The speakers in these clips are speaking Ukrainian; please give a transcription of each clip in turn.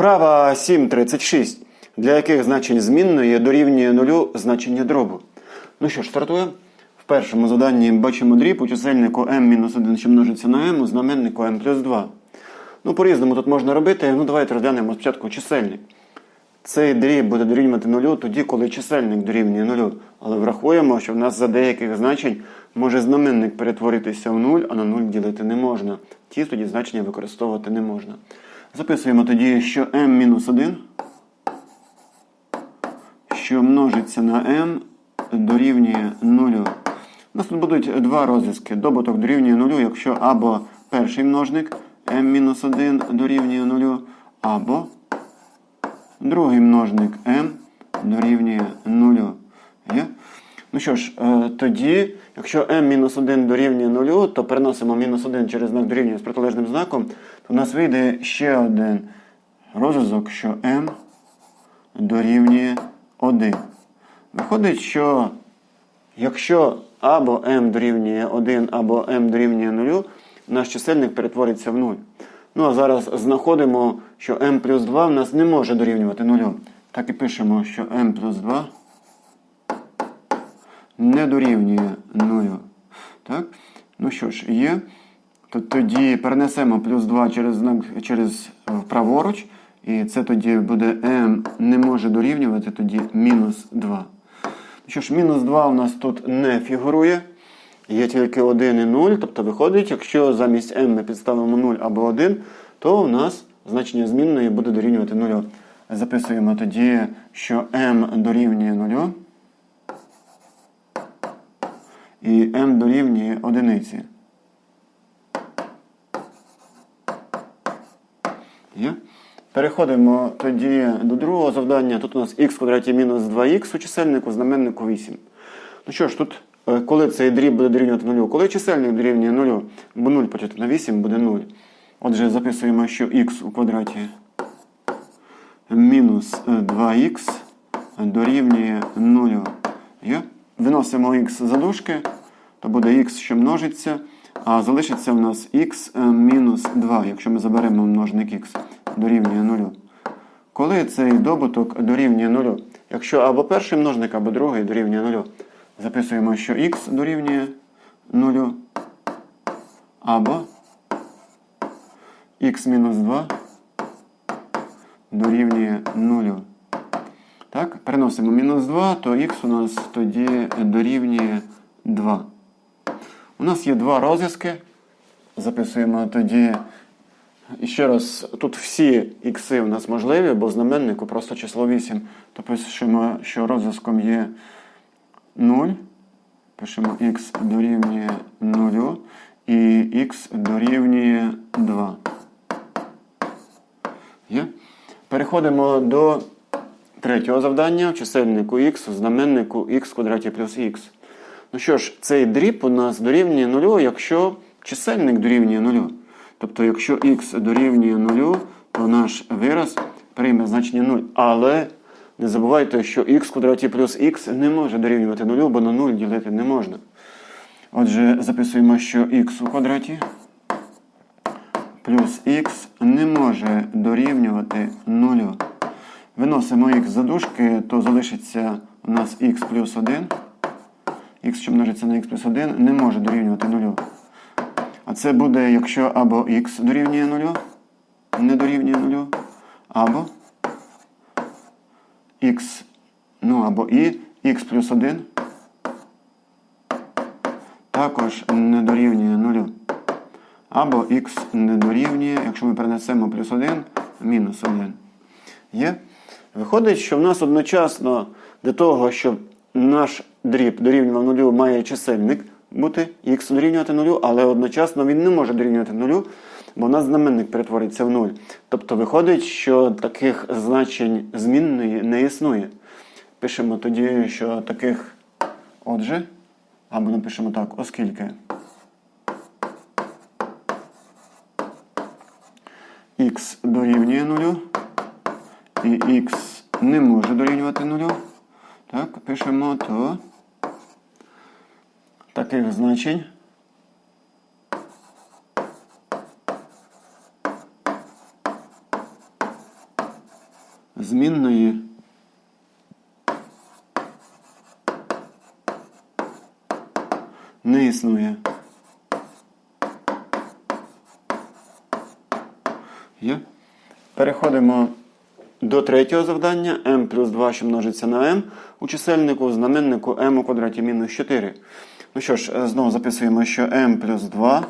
Вправа 7.36. Для яких значень змінної дорівнює нулю значення дробу. Ну що ж, стартуємо. В першому заданні бачимо дріб у чисельнику m-1, що множиться на m, у знаменнику m плюс 2. Ну, по-різному тут можна робити. Ну, давайте розглянемо спочатку чисельник. Цей дріб буде дорівнювати нулю тоді, коли чисельник дорівнює нулю. Але врахуємо, що в нас за деяких значень може знаменник перетворитися в нуль, а на нуль ділити не можна. Ті тоді значення використовувати не можна. Записуємо тоді, що m-1, що множиться на m, дорівнює нулю. У нас тут будуть два розв'язки. Добуток дорівнює нулю, якщо або перший множник m-1 дорівнює нулю, або Другий множник m дорівнює 0. Є? Ну що ж, е, тоді, якщо m-1 дорівнює 0, то переносимо мінус 1 через знак дорівнює з протилежним знаком, то в нас вийде ще один розв'язок, що m дорівнює 1. Виходить, що якщо або m дорівнює 1, або m дорівнює 0, наш чисельник перетвориться в 0. Ну а зараз знаходимо, що m плюс 2 в нас не може дорівнювати 0. Так і пишемо, що m плюс 2 не дорівнює 0. Так? Ну що ж, є. То тоді перенесемо плюс 2 через знак через е, праворуч. І це тоді буде m не може дорівнювати тоді мінус 2. Ну що ж, мінус 2 у нас тут не фігурує. Є тільки 1 і 0, тобто виходить, якщо замість m ми підставимо 0 або 1, то у нас значення змінної буде дорівнювати 0. Записуємо тоді, що m дорівнює 0 і m дорівнює 1. Є? Переходимо тоді до другого завдання. Тут у нас х квадраті мінус 2х у чисельнику, знаменнику 8. Ну що ж, тут, е, коли цей дріб буде дорівнювати 0? Коли чисельник дорівнює 0, бо 0 поділити на 8 буде 0. Отже, записуємо, що х у квадраті мінус 2х дорівнює 0. Є? Виносимо х за дужки, то буде х, що множиться, а залишиться в нас х мінус 2, якщо ми заберемо множник х, дорівнює 0. Коли цей добуток дорівнює 0? Якщо або перший множник, або другий дорівнює 0. Записуємо, що х дорівнює 0, або х мінус 2 дорівнює 0. Так, переносимо мінус 2, то х у нас тоді дорівнює 2. У нас є два розв'язки. Записуємо тоді. І ще раз, тут всі ікси у нас можливі, бо знаменнику просто число 8. То пишемо, що розв'язком є 0. Пишемо х дорівнює 0 і х дорівнює 2. Є? Переходимо до третього завдання в чисельнику х, у знаменнику х квадраті плюс х. Ну що ж, цей дріб у нас дорівнює 0, якщо чисельник дорівнює 0. Тобто, якщо х дорівнює 0, то наш вираз прийме значення 0. Але не забувайте, що х квадраті плюс х не може дорівнювати 0, бо на 0 ділити не можна. Отже, записуємо, що х у квадраті плюс х не може дорівнювати 0. Виносимо х за дужки, то залишиться у нас х плюс 1. х, що множиться на х плюс 1, не може дорівнювати 0. А це буде, якщо або х дорівнює 0, не дорівнює 0, або х, ну або і х плюс 1 також не дорівнює 0. Або х не дорівнює, якщо ми перенесемо плюс 1, мінус 1. Є? Виходить, що в нас одночасно для того, щоб наш дріб дорівнював нулю, має чисельник бути х дорівнювати нулю, але одночасно він не може дорівнювати нулю, бо у нас знаменник перетвориться в нуль. Тобто виходить, що таких значень змінної не існує. Пишемо тоді, що таких, отже, або напишемо так, оскільки х дорівнює нулю, і х не може дорівнювати нулю. Так, пишемо, то таких значень змінної не існує. Є. Переходимо до третього завдання. m плюс 2, що множиться на m. У чисельнику знаменнику m у квадраті мінус 4. Ну що ж, е, знову записуємо, що m плюс 2.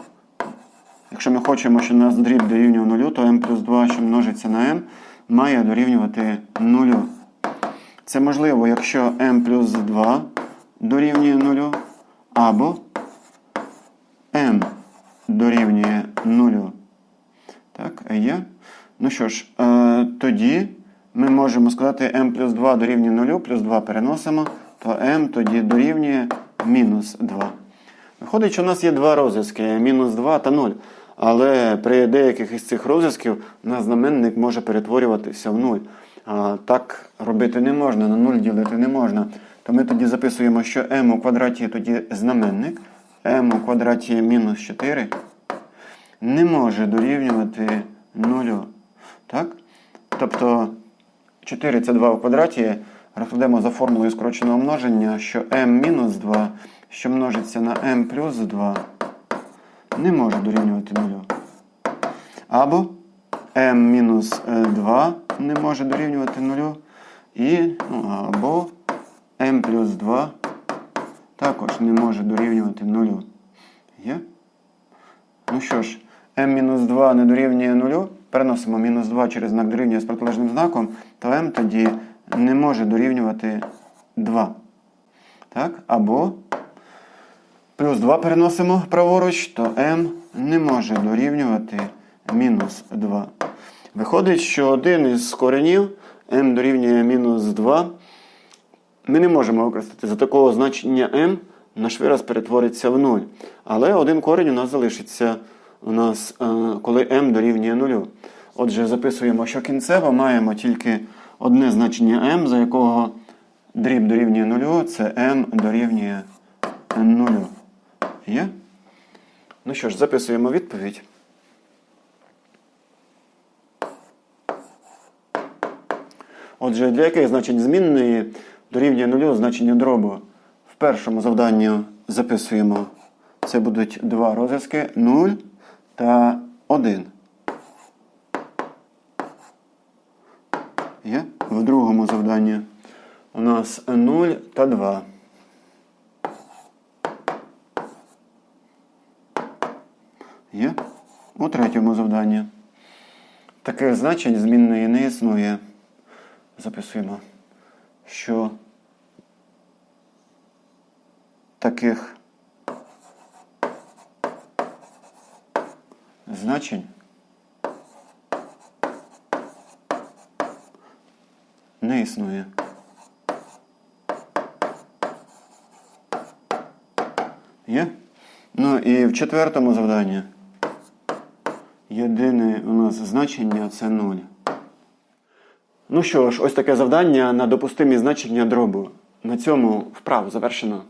Якщо ми хочемо, щоб нас дріб дорівнював 0, то m плюс 2, що множиться на m, має дорівнювати 0. Це можливо, якщо m плюс 2 дорівнює 0, або m дорівнює 0. Так, є. Ну що ж, е, тоді ми можемо сказати m плюс 2 дорівнює 0, плюс 2 переносимо, то m тоді дорівнює мінус 2. Виходить, що у нас є два розв'язки мінус 2 та 0. Але при деяких із цих розв'язків на знаменник може перетворюватися в 0. А так робити не можна, на 0 ділити не можна. То ми тоді записуємо, що m у квадраті тоді знаменник, m у квадраті мінус 4 не може дорівнювати 0. Так? Тобто 4 це 2 в квадраті. Розкладемо за формулою скороченого множення, що m-2, що множиться на m плюс 2, не може дорівнювати 0. Або m-2 не може дорівнювати 0. І, ну, або m плюс 2 також не може дорівнювати 0. Є? Ну що ж, m-2 не дорівнює 0, переносимо мінус 2 через знак дорівнює з протилежним знаком, то m тоді не може дорівнювати 2. Так? Або плюс 2 переносимо праворуч, то m не може дорівнювати мінус 2. Виходить, що один із коренів m дорівнює мінус 2. Ми не можемо використати за такого значення m наш вираз перетвориться в 0. Але один корінь у нас залишиться, у нас, е, коли m дорівнює 0. Отже, записуємо, що кінцево маємо тільки одне значення m, за якого дріб дорівнює 0, це m дорівнює 0. Є? Ну що ж, записуємо відповідь. Отже, для яких значень змінної дорівнює нулю значення дробу? В першому завданні записуємо, це будуть два розв'язки 0 та 1. Є? В другому завданні у нас 0 та 2. Є? У третьому завданні. Таких значень змінної не існує. Записуємо, що таких значень не існує. Є? Ну і в четвертому завданні єдине у нас значення це 0. Ну що ж, ось таке завдання на допустимі значення дробу. На цьому вправу завершено.